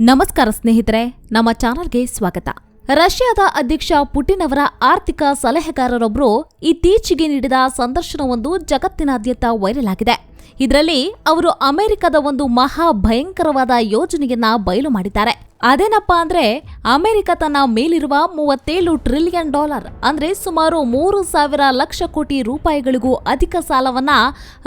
ನಮಸ್ಕಾರ ಸ್ನೇಹಿತರೆ, ನಮ್ಮ ಚಾನಲ್ಗೆ ಸ್ವಾಗತ. ರಷ್ಯಾದ ಅಧ್ಯಕ್ಷ ಪುಟಿನ್ ಅವರ ಆರ್ಥಿಕ ಸಲಹೆಗಾರರೊಬ್ಬರು ಇತ್ತೀಚೆಗೆ ನೀಡಿದ ಸಂದರ್ಶನವೊಂದು ಜಗತ್ತಿನಾದ್ಯಂತ ವೈರಲ್ ಆಗಿದೆ. ಇದರಲ್ಲಿ ಅವರು ಅಮೆರಿಕದ ಒಂದು ಮಹಾ ಭಯಂಕರವಾದ ಯೋಜನೆಯನ್ನ ಬಯಲು ಮಾಡಿದ್ದಾರೆ. ಅದೇನಪ್ಪಾ ಅಂದ್ರೆ, ಅಮೆರಿಕ ತನ್ನ ಮೇಲಿರುವ ಮೂವತ್ತೇಳು ಟ್ರಿಲಿಯನ್ ಡಾಲರ್, ಅಂದ್ರೆ ಸುಮಾರು ಮೂರು ಸಾವಿರ ಲಕ್ಷ ಕೋಟಿ ರೂಪಾಯಿಗಳಿಗೂ ಅಧಿಕ ಸಾಲವನ್ನ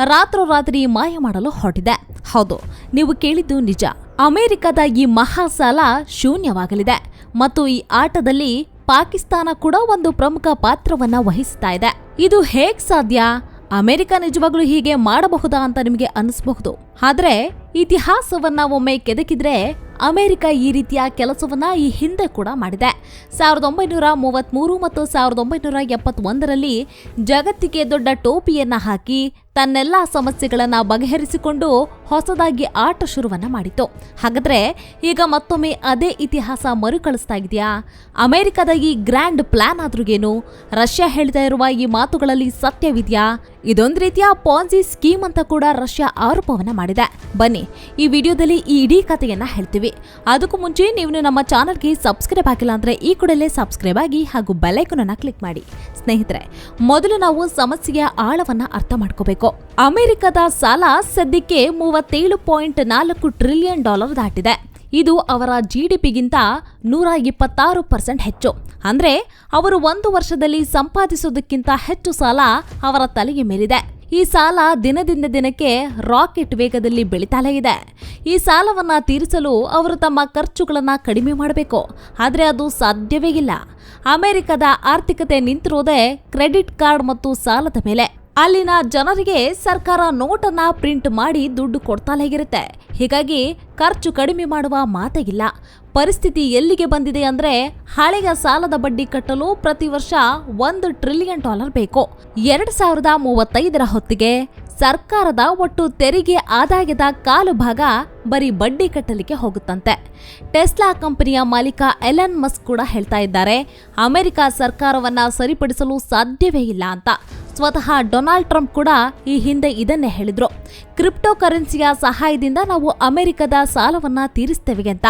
ರಾತ್ರೋರಾತ್ರಿ ಮಾಯ ಮಾಡಲು ಹೊರಟಿದೆ. ಹೌದು, ನೀವು ಕೇಳಿದ್ದು ನಿಜ. ಅಮೆರಿಕದ ಈ ಮಹಾಸಾಲ ಶೂನ್ಯವಾಗಲಿದೆ ಮತ್ತು ಈ ಆಟದಲ್ಲಿ ಪಾಕಿಸ್ತಾನ ಕೂಡ ಒಂದು ಪ್ರಮುಖ ಪಾತ್ರವನ್ನ ವಹಿಸ್ತಾ ಇದೆ. ಇದು ಹೇಗ್ ಸಾಧ್ಯ? ಅಮೆರಿಕ ನಿಜವಾಗ್ಲೂ ಹೀಗೆ ಮಾಡಬಹುದಾ ಅಂತ ನಿಮಗೆ ಅನಿಸಬಹುದು ಆದ್ರೆ ಇತಿಹಾಸವನ್ನ ಒಮ್ಮೆ ಕೆದಕಿದ್ರೆ ಅಮೆರಿಕ ಈ ರೀತಿಯ ಕೆಲಸವನ್ನ ಈ ಹಿಂದೆ ಕೂಡ ಮಾಡಿದೆ. ಸಾವಿರದ ಒಂಬೈನೂರ ಮೂವತ್ಮೂರು ಮತ್ತು ಸಾವಿರದ ಒಂಬೈನೂರ ಎಪ್ಪತ್ತೊಂದರಲ್ಲಿ ಜಗತ್ತಿಗೆ ದೊಡ್ಡ ಟೋಪಿಯನ್ನ ಹಾಕಿ ತನ್ನೆಲ್ಲ ಸಮಸ್ಯೆಗಳನ್ನು ಬಗೆಹರಿಸಿಕೊಂಡು ಹೊಸದಾಗಿ ಆಟ ಶುರುವನ್ನ ಮಾಡಿತು. ಹಾಗಾದ್ರೆ ಈಗ ಮತ್ತೊಮ್ಮೆ ಅದೇ ಇತಿಹಾಸ ಮರುಕಳಿಸ್ತಾ ಇದೆಯಾ? ಅಮೆರಿಕದ ಈ ಗ್ರ್ಯಾಂಡ್ ಪ್ಲಾನ್ ಆದ್ರೂ ರಷ್ಯಾ ಹೇಳ್ತಾ ಇರುವ ಈ ಮಾತುಗಳಲ್ಲಿ ಸತ್ಯವಿದೆಯಾ? ಇದೊಂದು ರೀತಿಯ ಪಾನ್ಸಿ ಸ್ಕೀಮ್ ಅಂತ ಕೂಡ ರಷ್ಯಾ ಆರೋಪವನ್ನ ಮಾಡಿದೆ. ಬನ್ನಿ, ಈ ವಿಡಿಯೋದಲ್ಲಿ ಈ ಇಡೀ ಕಥೆಯನ್ನ ಹೇಳ್ತೀವಿ. ಅದಕ್ಕೂ ಮುಂಚೆ ನೀವು ನಮ್ಮ ಚಾನಲ್ಗೆ ಸಬ್ಸ್ಕ್ರೈಬ್ ಆಗಿಲ್ಲ ಅಂದ್ರೆ ಈ ಕೂಡಲೇ ಸಬ್ಸ್ಕ್ರೈಬ್ ಆಗಿ ಹಾಗೂ ಬೆಲ್ಲೈಕನ್ ಅನ್ನ ಕ್ಲಿಕ್ ಮಾಡಿ. ಸ್ನೇಹಿತರೆ, ಮೊದಲು ನಾವು ಸಮಸ್ಯೆಯ ಆಳವನ್ನ ಅರ್ಥ ಮಾಡ್ಕೋಬೇಕು. ಅಮೆರಿಕದ ಸಾಲ ಸದ್ಯಕ್ಕೆ ಮೂವತ್ತೇಳು ಪಾಯಿಂಟ್ ನಾಲ್ಕು ಟ್ರಿಲಿಯನ್ ಡಾಲರ್ ದಾಟಿದೆ. ಇದು ಅವರ ಜಿಡಿಪಿಗಿಂತ ನೂರ ಇಪ್ಪತ್ತಾರು ಪರ್ಸೆಂಟ್ ಹೆಚ್ಚು. ಅಂದ್ರೆ ಅವರು ಒಂದು ವರ್ಷದಲ್ಲಿ ಸಂಪಾದಿಸೋದಕ್ಕಿಂತ ಹೆಚ್ಚು ಸಾಲ ಅವರ ತಲೆಗೆ ಮೇಲಿದೆ. ಈ ಸಾಲ ದಿನದಿಂದ ದಿನಕ್ಕೆ ರಾಕೆಟ್ ವೇಗದಲ್ಲಿ ಬೆಳೀತಾಲೇ ಇದೆ. ಈ ಸಾಲವನ್ನು ತೀರಿಸಲು ಅವರು ತಮ್ಮ ಖರ್ಚುಗಳನ್ನು ಕಡಿಮೆ ಮಾಡಬೇಕು. ಆದರೆ ಅದು ಸಾಧ್ಯವೇ ಇಲ್ಲ. ಅಮೆರಿಕದ ಆರ್ಥಿಕತೆ ನಿಂತಿರೋದೇ ಕ್ರೆಡಿಟ್ ಕಾರ್ಡ್ ಮತ್ತು ಸಾಲದ ಮೇಲೆ. ಅಲ್ಲಿನ ಜನರಿಗೆ ಸರ್ಕಾರ ನೋಟನ್ನ ಪ್ರಿಂಟ್ ಮಾಡಿ ದುಡ್ಡು ಕೊಡ್ತಾಲೇ ಇರುತ್ತೆ ಹೀಗಾಗಿ ಖರ್ಚು ಕಡಿಮೆ ಮಾಡುವ ಮಾತಾಗಿಲ್ಲ ಪರಿಸ್ಥಿತಿ ಎಲ್ಲಿಗೆ ಬಂದಿದೆ ಅಂದ್ರೆ ಹಳೆಯ ಸಾಲದ ಬಡ್ಡಿ ಕಟ್ಟಲು ಪ್ರತಿ ವರ್ಷ ಒಂದು ಟ್ರಿಲಿಯನ್ ಡಾಲರ್ ಬೇಕು. ಎರಡ್ ಸಾವಿರದ ಮೂವತ್ತೈದರ ಹೊತ್ತಿಗೆ ಸರ್ಕಾರದ ಒಟ್ಟು ತೆರಿಗೆ ಆದಾಯದ ಕಾಲು ಭಾಗ ಬರೀ ಬಡ್ಡಿ ಕಟ್ಟಲಿಕ್ಕೆ ಹೋಗುತ್ತಂತೆ. ಟೆಸ್ಲಾ ಕಂಪನಿಯ ಮಾಲೀಕ ಎಲನ್ ಮಸ್ಕ್ ಕೂಡ ಹೇಳ್ತಾ ಇದ್ದಾರೆ, ಅಮೆರಿಕ ಸರ್ಕಾರವನ್ನ ಸರಿಪಡಿಸಲು ಸಾಧ್ಯವೇ ಇಲ್ಲ ಅಂತ. ಸ್ವತಃ ಡೊನಾಲ್ಡ್ ಟ್ರಂಪ್ ಕೂಡ ಈ ಹಿಂದೆ ಇದನ್ನೇ ಹೇಳಿದ್ರು. ಕ್ರಿಪ್ಟೋ ಕರೆನ್ಸಿಯ ಸಹಾಯದಿಂದ ನಾವು ಅಮೆರಿಕದ ಸಾಲವನ್ನ ತೀರಿಸ್ತೇವೆ ಅಂತ.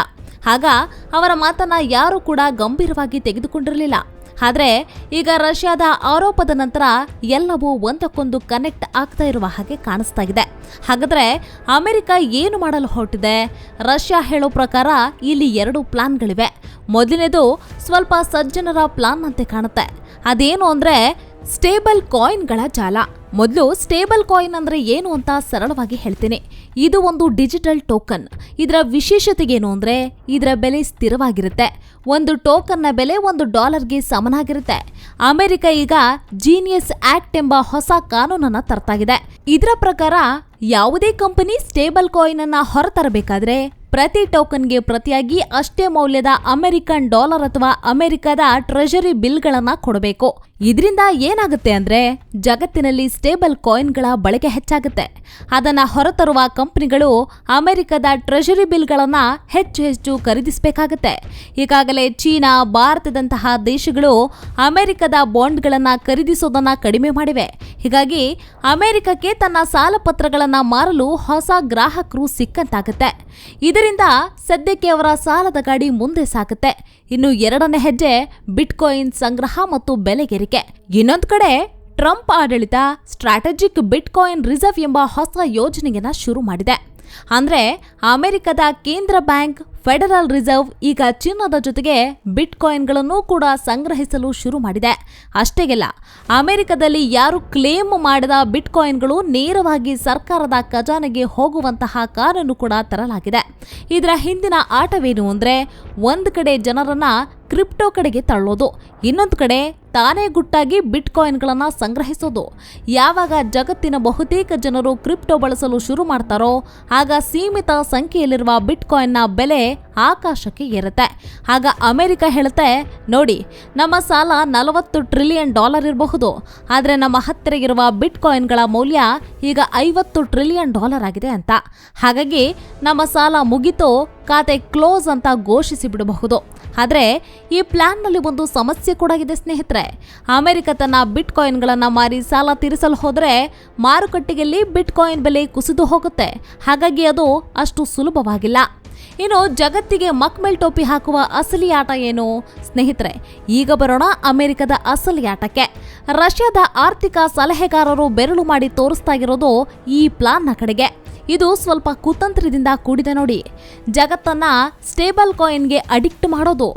ಆಗ ಅವರ ಮಾತನ್ನ ಯಾರೂ ಕೂಡ ಗಂಭೀರವಾಗಿ ತೆಗೆದುಕೊಂಡಿರಲಿಲ್ಲ. ಆದರೆ ಈಗ ರಷ್ಯಾದ ಆರೋಪದ ನಂತರ ಎಲ್ಲವೂ ಒಂದಕ್ಕೊಂದು ಕನೆಕ್ಟ್ ಆಗ್ತಾ ಇರುವ ಹಾಗೆ ಕಾಣಿಸ್ತಾ ಇದೆ. ಹಾಗಾದ್ರೆ ಅಮೆರಿಕ ಏನು ಮಾಡಲು ಹೊರಟಿದೆ? ರಷ್ಯಾ ಹೇಳೋ ಪ್ರಕಾರ ಇಲ್ಲಿ ಎರಡು ಪ್ಲಾನ್ಗಳಿವೆ. ಮೊದಲನೇದು ಸ್ವಲ್ಪ ಸಜ್ಜನರ ಪ್ಲಾನ್ ಅಂತೆ ಕಾಣುತ್ತೆ. ಅದೇನು ಅಂದ್ರೆ ಸ್ಟೇಬಲ್ ಕಾಯಿನ್ಗಳ ಜಾಲ. ಮೊದಲು ಸ್ಟೇಬಲ್ ಕಾಯಿನ್ ಅಂದ್ರೆ ಏನು ಅಂತ ಸರಳವಾಗಿ ಹೇಳ್ತೀನಿ. ಇದು ಒಂದು ಡಿಜಿಟಲ್ ಟೋಕನ್. ಇದರ ವಿಶೇಷತೆ ಏನು ಅಂದ್ರೆ ಇದರ ಬೆಲೆ ಸ್ಥಿರವಾಗಿರುತ್ತೆ. ಒಂದು ಟೋಕನ್ನ ಬೆಲೆ ಒಂದು ಡಾಲರ್ಗೆ ಸಮನಾಗಿರುತ್ತೆ. ಅಮೆರಿಕ ಈಗ ಜೀನಿಯಸ್ ಆಕ್ಟ್ ಎಂಬ ಹೊಸ ಕಾನೂನನ್ನು ತರ್ತಾಗಿದೆ. ಇದರ ಪ್ರಕಾರ ಯಾವುದೇ ಕಂಪನಿ ಸ್ಟೇಬಲ್ ಕಾಯಿನ್ ಅನ್ನ ಹೊರತರಬೇಕಾದ್ರೆ ಪ್ರತಿ ಟೋಕನ್ಗೆ ಪ್ರತಿಯಾಗಿ ಅಷ್ಟೇ ಮೌಲ್ಯದ ಅಮೆರಿಕನ್ ಡಾಲರ್ ಅಥವಾ ಅಮೆರಿಕದ ಟ್ರೆಜರಿ ಬಿಲ್ಗಳನ್ನು ಕೊಡಬೇಕು. ಇದರಿಂದ ಏನಾಗುತ್ತೆ ಅಂದ್ರೆ ಜಗತ್ತಿನಲ್ಲಿ ಸ್ಟೇಬಲ್ ಕಾಯಿನ್ಗಳ ಬಳಕೆ ಹೆಚ್ಚಾಗುತ್ತೆ. ಅದನ್ನ ಹೊರತರುವ ಕಂಪನಿಗಳು ಅಮೆರಿಕದ ಟ್ರೆಷರಿ ಬಿಲ್ಗಳನ್ನು ಹೆಚ್ಚು ಹೆಚ್ಚು ಖರೀದಿಸಬೇಕಾಗುತ್ತೆ. ಈಗಾಗಲೇ ಚೀನಾ, ಭಾರತದಂತಹ ದೇಶಗಳು ಅಮೆರಿಕದ ಬಾಂಡ್ಗಳನ್ನು ಖರೀದಿಸೋದನ್ನು ಕಡಿಮೆ ಮಾಡಿವೆ. ಹೀಗಾಗಿ ಅಮೆರಿಕಕ್ಕೆ ತನ್ನ ಸಾಲಪತ್ರಗಳನ್ನು ಮಾರಲು ಹೊಸ ಗ್ರಾಹಕರು ಸಿಕ್ಕಂತಾಗುತ್ತೆ. ಇದರಿಂದ ಸದ್ಯಕ್ಕೆ ಅವರ ಸಾಲದ ಗಾಡಿ ಮುಂದೆ ಸಾಗುತ್ತೆ. ಇನ್ನು ಎರಡನೇ ಹೆಜ್ಜೆ ಬಿಟ್ಕಾಯಿನ್ ಸಂಗ್ರಹ ಮತ್ತು ಬೆಲೆಗೇರಿಕೆ. ಇನ್ನೊಂದು ಕಡೆ, ಟ್ರಂಪ್ ಆಡಳಿತ ಸ್ಟ್ರಾಟಜಿಕ್ ಬಿಟ್ಕಾಯಿನ್ ರಿಸರ್ವ್ ಎಂಬ ಹೊಸ ಯೋಜನೆಯನ್ನ ಶುರು ಮಾಡಿದೆ. ಅಂದ್ರೆ, ಅಮೆರಿಕದ ಕೇಂದ್ರ ಬ್ಯಾಂಕ್ ಫೆಡರಲ್ ರಿಸರ್ವ್ ಈಗ ಚಿನ್ನದ ಜೊತೆಗೆ ಬಿಟ್ಕಾಯಿನ್ಗಳನ್ನು ಕೂಡ ಸಂಗ್ರಹಿಸಲು ಶುರು ಮಾಡಿದೆ. ಅಷ್ಟೇ ಇಲ್ಲ ಅಮೆರಿಕದಲ್ಲಿ ಯಾರು ಕ್ಲೇಮ್ ಮಾಡಿದ ಬಿಟ್ಕಾಯಿನ್ಗಳು ನೇರವಾಗಿ ಸರ್ಕಾರದ ಖಜಾನೆಗೆ ಹೋಗುವಂತಹ ಕಾನೂನು ಕೂಡ ತರಲಾಗಿದೆ. ಇದರ ಹಿಂದಿನ ಆಟವೇನು ಅಂದರೆ ಒಂದು ಕಡೆ ಜನರನ್ನು ಕ್ರಿಪ್ಟೋ ಕಡೆಗೆ ತಳ್ಳೋದು ಇನ್ನೊಂದು ಕಡೆ ತಾನೇ ಗುಟ್ಟಾಗಿ ಬಿಟ್ಕಾಯಿನ್ಗಳನ್ನು ಸಂಗ್ರಹಿಸೋದು. ಯಾವಾಗ ಜಗತ್ತಿನ ಬಹುತೇಕ ಜನರು ಕ್ರಿಪ್ಟೋ ಬಳಸಲು ಶುರು ಮಾಡ್ತಾರೋ, ಆಗ ಸೀಮಿತ ಸಂಖ್ಯೆಯಲ್ಲಿರುವ ಬಿಟ್ಕಾಯಿನ್ನ ಬೆಲೆ ಆಕಾಶಕ್ಕೆ ಏರುತ್ತೆ. ಆಗ ಅಮೆರಿಕ ಹೇಳುತ್ತೆ, ನೋಡಿ, ನಮ್ಮ ಸಾಲ ನಲವತ್ತು ಟ್ರಿಲಿಯನ್ ಡಾಲರ್ ಇರಬಹುದು, ಆದರೆ ನಮ್ಮ ಹತ್ತಿರ ಇರುವ ಬಿಟ್ಕಾಯಿನ್ಗಳ ಮೌಲ್ಯ ಈಗ ಐವತ್ತು ಟ್ರಿಲಿಯನ್ ಡಾಲರ್ ಆಗಿದೆ ಅಂತ. ಹಾಗಾಗಿ ನಮ್ಮ ಸಾಲ ಮುಗಿತು, ಖಾತೆ ಕ್ಲೋಸ್ ಅಂತ ಘೋಷಿಸಿ ಬಿಡಬಹುದು ಆದರೆ ಈ ಪ್ಲಾನ್ನಲ್ಲಿ ಒಂದು ಸಮಸ್ಯೆ ಕೂಡ ಇದೆ ಸ್ನೇಹಿತರೆ. ಅಮೆರಿಕ ತನ್ನ ಬಿಟ್ ಕಾಯಿನ್ಗಳನ್ನು ಮಾರಿ ಸಾಲ ತೀರಿಸಲು ಹೋದರೆ ಮಾರುಕಟ್ಟೆಯಲ್ಲಿ ಬಿಟ್ ಕಾಯಿನ್ ಬೆಲೆ ಕುಸಿದು ಹೋಗುತ್ತೆ. ಹಾಗಾಗಿ ಅದು ಅಷ್ಟು ಸುಲಭವಾಗಿಲ್ಲ. ಇನ್ನು ಜಗತ್ತಿಗೆ ಮಕ್ಮೆಲ್ ಟೋಪಿ ಹಾಕುವ ಅಸಲಿ ಆಟ ಏನು? ಸ್ನೇಹಿತರೆ, ಈಗ ಬರೋಣ ಅಮೆರಿಕದ ಅಸಲಿ ಆಟಕ್ಕೆ. ರಷ್ಯಾದ ಆರ್ಥಿಕ ಸಲಹೆಗಾರರು ಬೆರಳು ಮಾಡಿ ತೋರಿಸ್ತಾ ಇರೋದು ಈ ಪ್ಲಾನ್ನ ಕಡೆಗೆ. ಇದು ಸ್ವಲ್ಪ ಕುತಂತ್ರದಿಂದ ಕೂಡಿದೆ ನೋಡಿ. ಜಗತ್ತನ್ನ ಸ್ಟೇಬಲ್ ಕಾಯಿನ್ಗೆ ಅಡಿಕ್ಟ್ ಮಾಡೋದು.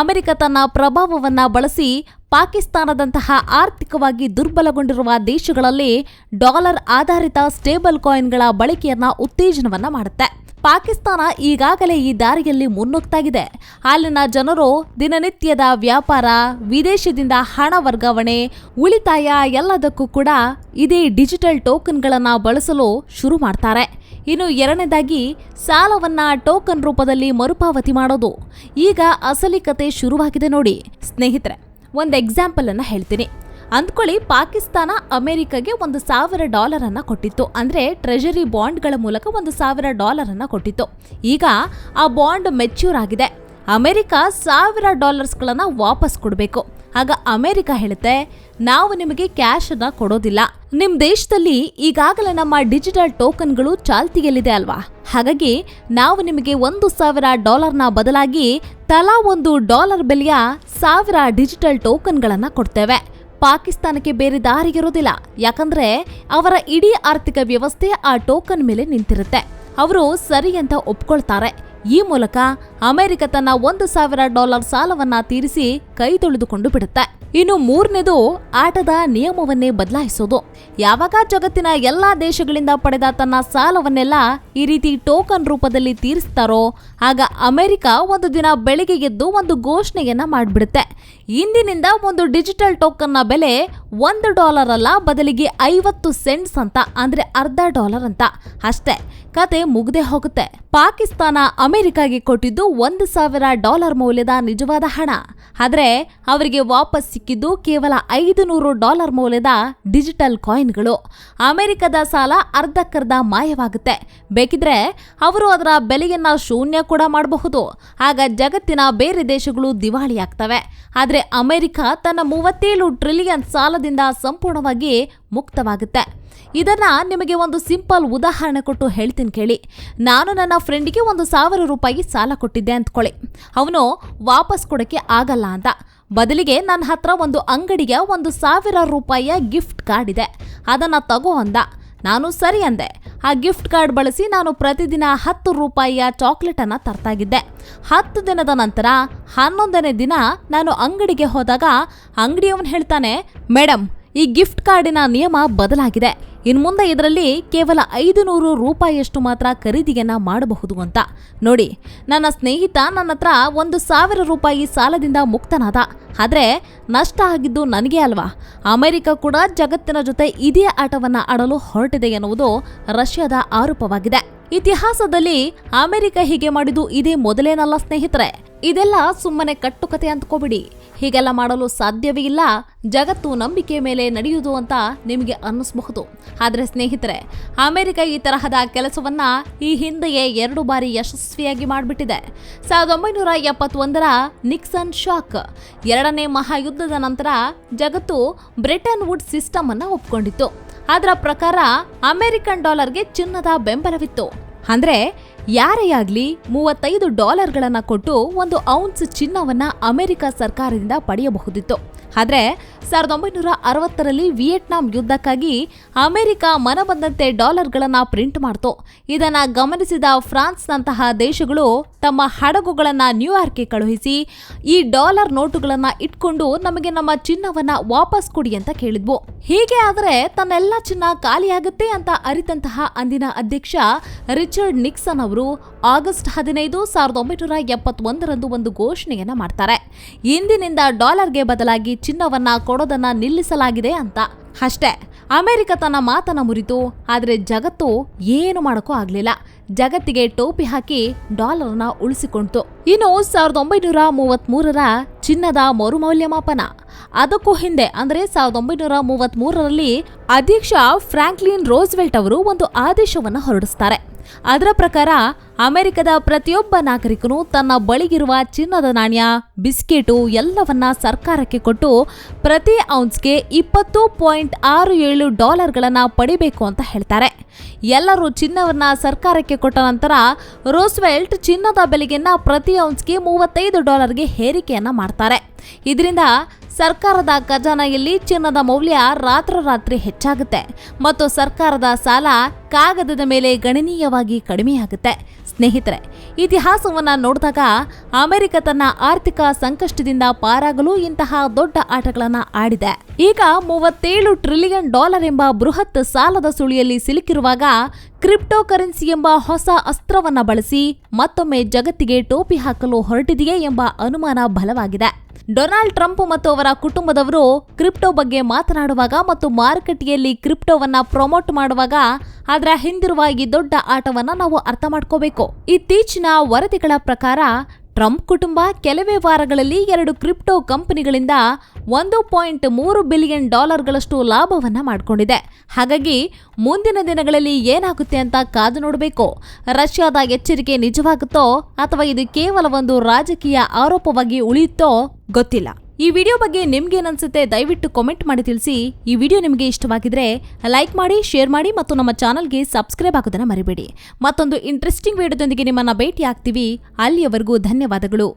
ಅಮೆರಿಕ ತನ್ನ ಪ್ರಭಾವವನ್ನು ಬಳಸಿ ಪಾಕಿಸ್ತಾನದಂತಹ ಆರ್ಥಿಕವಾಗಿ ದುರ್ಬಲಗೊಂಡಿರುವ ದೇಶಗಳಲ್ಲಿ ಡಾಲರ್ ಆಧಾರಿತ ಸ್ಟೇಬಲ್ ಕಾಯಿನ್ಗಳ ಬಳಕೆಯನ್ನ ಉತ್ತೇಜನವನ್ನ ಮಾಡುತ್ತೆ. ಪಾಕಿಸ್ತಾನ ಈಗಾಗಲೇ ಈ ದಾರಿಯಲ್ಲಿ ಮುನ್ನುಗ್ತಾಗಿದೆ. ಅಲ್ಲಿನ ಜನರು ದಿನನಿತ್ಯದ ವ್ಯಾಪಾರ, ವಿದೇಶದಿಂದ ಹಣ ವರ್ಗಾವಣೆ, ಉಳಿತಾಯ ಎಲ್ಲದಕ್ಕೂ ಕೂಡ ಇದೇ ಡಿಜಿಟಲ್ ಟೋಕನ್ಗಳನ್ನು ಬಳಸಲು ಶುರು ಮಾಡ್ತಾರೆ. ಇನ್ನು ಎರಡನೇದಾಗಿ ಸಾಲವನ್ನ ಟೋಕನ್ ರೂಪದಲ್ಲಿ ಮರುಪಾವತಿ ಮಾಡೋದು. ಈಗ ಅಸಲಿ ಕತೆ ಶುರುವಾಗಿದೆ ನೋಡಿ ಸ್ನೇಹಿತರೆ. ಒಂದು ಎಕ್ಸಾಂಪಲನ್ನು ಹೇಳ್ತೀನಿ. ಅಂದ್ಕೊಳ್ಳಿ, ಪಾಕಿಸ್ತಾನ ಅಮೆರಿಕಗೆ ಒಂದು ಸಾವಿರ ಡಾಲರನ್ನು ಕೊಟ್ಟಿತ್ತು. ಅಂದ್ರೆ ಟ್ರೆಜರಿ ಬಾಂಡ್ಗಳ ಮೂಲಕ ಒಂದು ಸಾವಿರ ಡಾಲರನ್ನು ಕೊಟ್ಟಿತ್ತು. ಈಗ, ಆ ಬಾಂಡ್ ಮೆಚ್ಯೂರ್ ಆಗಿದೆ. ಅಮೆರಿಕ ಸಾವಿರ ಡಾಲರ್ಸ್ಗಳನ್ನು ವಾಪಸ್ ಕೊಡಬೇಕು. ಆಗ ಅಮೆರಿಕ ಹೇಳುತ್ತೆ, ನಾವು ನಿಮಗೆ ಕ್ಯಾಶ್ ಅನ್ನ ಕೊಡೋದಿಲ್ಲ. ನಿಮ್ ದೇಶದಲ್ಲಿ ಈಗಾಗಲೇ ನಮ್ಮ ಡಿಜಿಟಲ್ ಟೋಕನ್ಗಳು ಚಾಲ್ತಿಯಲ್ಲಿದೆ ಅಲ್ವಾ? ಹಾಗಾಗಿ ನಾವು ನಿಮಗೆ ಒಂದು ಸಾವಿರ ಡಾಲರ್ನ ಬದಲಾಗಿ ತಲಾ ಒಂದು ಡಾಲರ್ ಬೆಲೆಯ ಸಾವಿರ ಡಿಜಿಟಲ್ ಟೋಕನ್ಗಳನ್ನು ಕೊಡ್ತೇವೆ. ಪಾಕಿಸ್ತಾನಕ್ಕೆ ಬೇರೆ ದಾರಿಗಿರೋದಿಲ್ಲ ಯಾಕಂದ್ರೆ ಅವರ ಇಡೀ ಆರ್ಥಿಕ ವ್ಯವಸ್ಥೆ ಆ ಟೋಕನ್ ಮೇಲೆ ನಿಂತಿರುತ್ತೆ. ಅವರು ಸರಿ ಅಂತ ಒಪ್ಕೊಳ್ತಾರೆ. ಈ ಮೂಲಕ ಅಮೆರಿಕ ತನ್ನ ಒಂದು ಸಾವಿರ ಡಾಲರ್ ಸಾಲವನ್ನ ತೀರಿಸಿ ಕೈ ತೊಳೆದುಕೊಂಡು ಬಿಡುತ್ತೆ. ಇನ್ನು ಮೂರನೇದು ಆಟದ ನಿಯಮವನ್ನೇ ಬದಲಾಯಿಸೋದು. ಯಾವಾಗ ಜಗತ್ತಿನ ಎಲ್ಲಾ ದೇಶಗಳಿಂದ ಪಡೆದ ತನ್ನ ಸಾಲವನ್ನೆಲ್ಲ ಈ ರೀತಿ ಟೋಕನ್ ರೂಪದಲ್ಲಿ ತೀರಿಸ್ತಾರೋ, ಆಗ ಅಮೆರಿಕ ಒಂದು ದಿನ ಬೆಳಿಗ್ಗೆ ಎದ್ದು ಒಂದು ಘೋಷಣೆಯನ್ನ ಮಾಡಿಬಿಡುತ್ತೆ. ಇಂದಿನಿಂದ ಒಂದು ಡಿಜಿಟಲ್ ಟೋಕನ್ನ ಬೆಲೆ ಒಂದು ಡಾಲರ್ ಅಲ್ಲ ಬದಲಿಗೆ ಐವತ್ತು ಸೆಂಟ್ಸ್ ಅಂತ, ಅಂದ್ರೆ ಅರ್ಧ ಡಾಲರ್ ಅಂತ. ಅಷ್ಟೇ, ಕತೆ ಮುಗ್ದೆ ಹೋಗುತ್ತೆ. ಪಾಕಿಸ್ತಾನ ಅಮೆರಿಕಾಗೆ ಕೊಟ್ಟಿದ್ದು ಒಂದು ಸಾವಿರ ಡಾಲರ್ ಮೌಲ್ಯದ ನಿಜವಾದ ಹಣ. ಆದ್ರೆ ಅವರಿಗೆ ವಾಪಸ್ ಸಿಕ್ಕಿದ್ದು ಕೇವಲ ಐದು ನೂರು ಡಾಲರ್ ಮೌಲ್ಯದ ಡಿಜಿಟಲ್ ಕಾಯಿನ್ಗಳು. ಅಮೆರಿಕದ ಸಾಲ ಅರ್ಧಕ್ಕರ್ಧ ಮಾಯವಾಗುತ್ತೆ. ಬೇಕಿದ್ರೆ ಅವರು ಅದರ ಬೆಲೆಯನ್ನ ಶೂನ್ಯ ಕೂಡ ಮಾಡಬಹುದು. ಆಗ ಜಗತ್ತಿನ ಬೇರೆ ದೇಶಗಳು ದಿವಾಳಿಯಾಗ್ತವೆ. ಆದರೆ ಅಮೆರಿಕ ತನ್ನ ಮೂವತ್ತೇಳು ಟ್ರಿಲಿಯನ್ ಸಾಲದಿಂದ ಸಂಪೂರ್ಣವಾಗಿ ಮುಕ್ತವಾಗುತ್ತೆ. ಇದನ್ನ ನಿಮಗೆ ಒಂದು ಸಿಂಪಲ್ ಉದಾಹರಣೆ ಕೊಟ್ಟು ಹೇಳ್ತೀನಿ ಕೇಳಿ. ನಾನು ನನ್ನ ಫ್ರೆಂಡಿಗೆ ಒಂದು ಸಾವಿರ ರೂಪಾಯಿ ಸಾಲ ಕೊಟ್ಟಿದ್ದೆ ಅಂದ್ಕೊಳ್ಳಿ ಅವನು ವಾಪಸ್ ಕೊಡೋಕ್ಕೆ ಆಗಲ್ಲ ಅಂತ. ಬದಲಿಗೆ ನನ್ನ ಹತ್ರ ಒಂದು ಅಂಗಡಿಗೆ ಒಂದು ಸಾವಿರ ರೂಪಾಯಿಯ ಗಿಫ್ಟ್ ಕಾರ್ಡ್ ಇದೆ. ಅದನ್ನು ತಗೋ ಅಂದ. ನಾನು ಸರಿ ಅಂದೆ. ಆ ಗಿಫ್ಟ್ ಕಾರ್ಡ್ ಬಳಸಿ ನಾನು ಪ್ರತಿದಿನ ಹತ್ತು ರೂಪಾಯಿಯ ಚಾಕ್ಲೇಟನ್ನು ತರ್ತಾಗಿದ್ದೆ. ಹತ್ತು ದಿನದ ನಂತರ ಹನ್ನೊಂದನೇ ದಿನ ನಾನು ಅಂಗಡಿಗೆ ಹೋದಾಗ ಅಂಗಡಿಯವನು ಹೇಳ್ತಾನೆ ಮೇಡಮ್ ಈ ಗಿಫ್ಟ್ ಕಾರ್ಡಿನ ನಿಯಮ ಬದಲಾಗಿದೆ. ಇನ್ನು ಮುಂದೆ ಇದರಲ್ಲಿ ಕೇವಲ ಐದು ನೂರು ರೂಪಾಯಿಯಷ್ಟು ಮಾತ್ರ ಖರೀದಿಯನ್ನ ಮಾಡಬಹುದು ಅಂತ. ನೋಡಿ, ನನ್ನ ಸ್ನೇಹಿತ ನನ್ನ ಹತ್ರ ಒಂದು ಸಾವಿರ ರೂಪಾಯಿ ಸಾಲದಿಂದ ಮುಕ್ತನಾದ. ಆದರೆ ನಷ್ಟ ಆಗಿದ್ದು ನನಗೆ ಅಲ್ವಾ? ಅಮೆರಿಕ ಕೂಡ ಜಗತ್ತಿನ ಜೊತೆ ಇದೇ ಆಟವನ್ನು ಆಡಲು ಹೊರಟಿದೆ ಎನ್ನುವುದು ರಷ್ಯಾದ ಆರೋಪವಾಗಿದೆ. ಇತಿಹಾಸದಲ್ಲಿ ಅಮೆರಿಕ ಹೀಗೆ ಮಾಡಿದ್ದು ಇದೇ ಮೊದಲೇನಲ್ಲ ಸ್ನೇಹಿತರೆ? ಇದೆಲ್ಲ ಸುಮ್ಮನೆ ಕಟ್ಟುಕತೆ ಅಂದ್ಕೋಬಿಡಿ ಹೀಗೆಲ್ಲ ಮಾಡಲು ಸಾಧ್ಯವೇ ಇಲ್ಲ. ಜಗತ್ತು ನಂಬಿಕೆ ಮೇಲೆ ನಡೆಯುವುದು ಅಂತ ನಿಮಗೆ ಅನ್ನಿಸಬಹುದು. ಆದರೆ ಸ್ನೇಹಿತರೆ, ಅಮೆರಿಕ ಈ ತರಹದ ಕೆಲಸವನ್ನ ಈ ಹಿಂದೆಯೇ ಎರಡು ಬಾರಿ ಯಶಸ್ವಿಯಾಗಿ ಮಾಡಿಬಿಟ್ಟಿದೆ. ಸಾವಿರದ ಒಂಬೈನೂರ ಎಪ್ಪತ್ತೊಂದರ ನಿಕ್ಸನ್ ಶಾಕ್ ಎರಡನೇ ಮಹಾಯುದ್ಧದ ನಂತರ ಜಗತ್ತು ಬ್ರಿಟನ್ ವುಡ್ ಸಿಸ್ಟಮ್ ಅನ್ನ ಒಪ್ಕೊಂಡಿತ್ತು. ಅದರ ಪ್ರಕಾರ ಅಮೆರಿಕನ್ ಡಾಲರ್ಗೆ ಚಿನ್ನದ ಬೆಂಬಲವಿತ್ತು. ಅಂದ್ರೆ ಯಾರೇ ಆಗ್ಲಿ ಮೂವತ್ತೈದು ಡಾಲರ್ಗಳನ್ನು ಕೊಟ್ಟು ಒಂದು ಔನ್ಸ್ ಚಿನ್ನವನ್ನ ಅಮೆರಿಕ ಸರ್ಕಾರದಿಂದ ಪಡೆಯಬಹುದಿತ್ತು. ಆದ್ರೆ ಸಾವಿರದ ಒಂಬೈನೂರ ಅರವತ್ತರಲ್ಲಿ ವಿಯೆಟ್ನಾಂ ಯುದ್ಧಕ್ಕಾಗಿ ಅಮೆರಿಕ ಮನಬಂದಂತೆ ಡಾಲರ್ಗಳನ್ನು ಪ್ರಿಂಟ್ ಮಾಡ್ತು. ಇದನ್ನು ಗಮನಿಸಿದ ಫ್ರಾನ್ಸ್ನಂತಹ ದೇಶಗಳು ತಮ್ಮ ಹಡಗುಗಳನ್ನು ನ್ಯೂಯಾರ್ಕ್ಗೆ ಕಳುಹಿಸಿ, ಈ ಡಾಲರ್ ನೋಟುಗಳನ್ನು ಇಟ್ಕೊಂಡು ನಮಗೆ ನಮ್ಮ ಚಿನ್ನವನ್ನು ವಾಪಸ್ ಕೊಡಿ ಅಂತ ಕೇಳಿದ್ವು. ಹೀಗೆ ಆದರೆ ತನ್ನೆಲ್ಲ ಚಿನ್ನ ಖಾಲಿಯಾಗುತ್ತೆ ಅಂತ ಅರಿತಂತಹ ಅಂದಿನ ಅಧ್ಯಕ್ಷ ರಿಚರ್ಡ್ ನಿಕ್ಸನ್ ಅವರು ಆಗಸ್ಟ್ ಹದಿನೈದು ಸಾವಿರದ ಒಂಬೈನೂರ ಎಪ್ಪತ್ತೊಂದರಂದು ಒಂದು ಘೋಷಣೆಯನ್ನು ಮಾಡ್ತಾರೆ. ಇಂದಿನಿಂದ ಡಾಲರ್ಗೆ ಬದಲಾಗಿ ಚಿನ್ನವನ್ನ ಕೊಡೋದನ್ನ ನಿಲ್ಲಿಸಲಾಗಿದೆ ಅಂತ. ಅಷ್ಟೇ, ಅಮೆರಿಕ ತನ್ನ ಮಾತನ್ನ ಮುರಿತು, ಆದರೆ ಜಗತ್ತು ಏನು ಮಾಡೋಕ್ಕೂ ಆಗಲಿಲ್ಲ. ಜಗತ್ತಿಗೆ ಟೋಪಿ ಹಾಕಿ ಡಾಲರ್ನ ಉಳಿಸಿಕೊಂಡ್ತು. ಇನ್ನು ಸಾವಿರದ ಒಂಬೈನೂರ ಮೂವತ್ತ್ ಚಿನ್ನದ ಮರುಮೌಲ್ಯಮಾಪನ. ಅದಕ್ಕೂ ಹಿಂದೆ, ಅಂದರೆ ಸಾವಿರದ ಒಂಬೈನೂರ ಮೂವತ್ತ್ ಮೂರರಲ್ಲಿ ಅಧ್ಯಕ್ಷ ಫ್ರಾಂಕ್ಲಿನ್ ರೋಸ್ವೆಲ್ಟ್ ಅವರು ಒಂದು ಆದೇಶವನ್ನು ಹೊರಡಿಸ್ತಾರೆ. ಅದರ ಪ್ರಕಾರ, ಅಮೆರಿಕದ ಪ್ರತಿಯೊಬ್ಬ ನಾಗರಿಕನು ತನ್ನ ಬಳಿಗಿರುವ ಚಿನ್ನದ ನಾಣ್ಯ, ಬಿಸ್ಕೆಟು ಎಲ್ಲವನ್ನ ಸರ್ಕಾರಕ್ಕೆ ಕೊಟ್ಟು ಪ್ರತಿ ಔನ್ಸ್ಗೆ ಇಪ್ಪತ್ತು ಪಾಯಿಂಟ್ ಆರು ಏಳು ಡಾಲರ್ಗಳನ್ನು ಪಡಿಬೇಕು ಅಂತ ಹೇಳ್ತಾರೆ. ಎಲ್ಲರೂ ಚಿನ್ನವನ್ನ ಸರ್ಕಾರಕ್ಕೆ ಕೊಟ್ಟ ನಂತರ ರೋಸ್ವೆಲ್ಟ್ ಚಿನ್ನದ ಬೆಲೆಯನ್ನ ಪ್ರತಿ ಔನ್ಸ್ಗೆ ಮೂವತ್ತೈದು ಡಾಲರ್ಗೆ ಹೇರಿಕೆಯನ್ನು ಮಾಡ್ತಾರೆ. ಇದರಿಂದ ಸರ್ಕಾರದ ಖಜಾನೆಯಲ್ಲಿ ಚಿನ್ನದ ಮೌಲ್ಯ ರಾತ್ರೋರಾತ್ರಿ ಹೆಚ್ಚಾಗುತ್ತೆ. ಮತ್ತು ಸರ್ಕಾರದ ಸಾಲ ಕಾಗದದ ಮೇಲೆ ಗಣನೀಯವಾಗಿ ಕಡಿಮೆಯಾಗುತ್ತೆ. ಸ್ನೇಹಿತರೆ, ಇತಿಹಾಸವನ್ನು ನೋಡಿದಾಗ ಅಮೆರಿಕ ತನ್ನ ಆರ್ಥಿಕ ಸಂಕಷ್ಟದಿಂದ ಪಾರಾಗಲು ಇಂತಹ ದೊಡ್ಡ ಆಟಗಳನ್ನು ಆಡಿದೆ. ಈಗ ಮೂವತ್ತೇಳು ಟ್ರಿಲಿಯನ್ ಡಾಲರ್ ಎಂಬ ಬೃಹತ್ ಸಾಲದ ಸುಳಿಯಲ್ಲಿ ಸಿಲುಕಿರುವಾಗ ಕ್ರಿಪ್ಟೋ ಕರೆನ್ಸಿ ಎಂಬ ಹೊಸ ಅಸ್ತ್ರವನ್ನ ಬಳಸಿ ಮತ್ತೊಮ್ಮೆ ಜಗತ್ತಿಗೆ ಟೋಪಿ ಹಾಕಲು ಹೊರಟಿದೆಯೇ ಎಂಬ ಅನುಮಾನ ಬಲವಾಗಿದೆ. ಡೊನಾಲ್ಡ್ ಟ್ರಂಪ್ ಮತ್ತು ಅವರ ಕುಟುಂಬದವರು ಕ್ರಿಪ್ಟೋ ಬಗ್ಗೆ ಮಾತನಾಡುವಾಗ ಮತ್ತು ಮಾರುಕಟ್ಟೆಯಲ್ಲಿ ಕ್ರಿಪ್ಟೋವನ್ನ ಪ್ರಮೋಟ್ ಮಾಡುವಾಗ ಅದರ ಹಿಂದಿರುವ ಈ ದೊಡ್ಡ ಆಟವನ್ನ ನಾವು ಅರ್ಥ ಮಾಡ್ಕೋಬೇಕು. ಇತ್ತೀಚಿನ ವರದಿಗಳ ಪ್ರಕಾರ ಟ್ರಂಪ್ ಕುಟುಂಬ ಕೆಲವೇ ವಾರಗಳಲ್ಲಿ ಎರಡು ಕ್ರಿಪ್ಟೋ ಕಂಪನಿಗಳಿಂದ ಒಂದು ಪಾಯಿಂಟ್ ಮೂರು ಬಿಲಿಯನ್ ಡಾಲರ್ಗಳಷ್ಟು ಲಾಭವನ್ನು ಮಾಡಿಕೊಂಡಿದೆ. ಹಾಗಾಗಿ ಮುಂದಿನ ದಿನಗಳಲ್ಲಿ ಏನಾಗುತ್ತೆ ಅಂತ ಕಾದು ನೋಡಬೇಕು. ರಷ್ಯಾದ ಎಚ್ಚರಿಕೆ ನಿಜವಾಗುತ್ತೋ ಅಥವಾ ಇದು ಕೇವಲ ಒಂದು ರಾಜಕೀಯ ಆರೋಪವಾಗಿ ಉಳಿಯುತ್ತೋ ಗೊತ್ತಿಲ್ಲ. ಈ ವಿಡಿಯೋ ಬಗ್ಗೆ ನಿಮ್ಗೇನನ್ಸುತ್ತೆ ದಯವಿಟ್ಟು ಕಾಮೆಂಟ್ ಮಾಡಿ ತಿಳಿಸಿ. ಈ ವಿಡಿಯೋ ನಿಮಗೆ ಇಷ್ಟವಾಗಿದ್ರೆ ಲೈಕ್ ಮಾಡಿ ಶೇರ್ ಮಾಡಿ ಮತ್ತು ನಮ್ಮ ಚಾನಲ್ಗೆ ಸಬ್ಸ್ಕ್ರೈಬ್ ಆಗೋದನ್ನು ಮರಿಬೇಡಿ. ಮತ್ತೊಂದು ಇಂಟ್ರೆಸ್ಟಿಂಗ್ ವಿಡಿಯೋದೊಂದಿಗೆ ನಿಮ್ಮನ್ನು ಭೇಟಿ ಆಗ್ತೀವಿ ಅಲ್ಲಿಯವರೆಗೂ ಧನ್ಯವಾದಗಳು.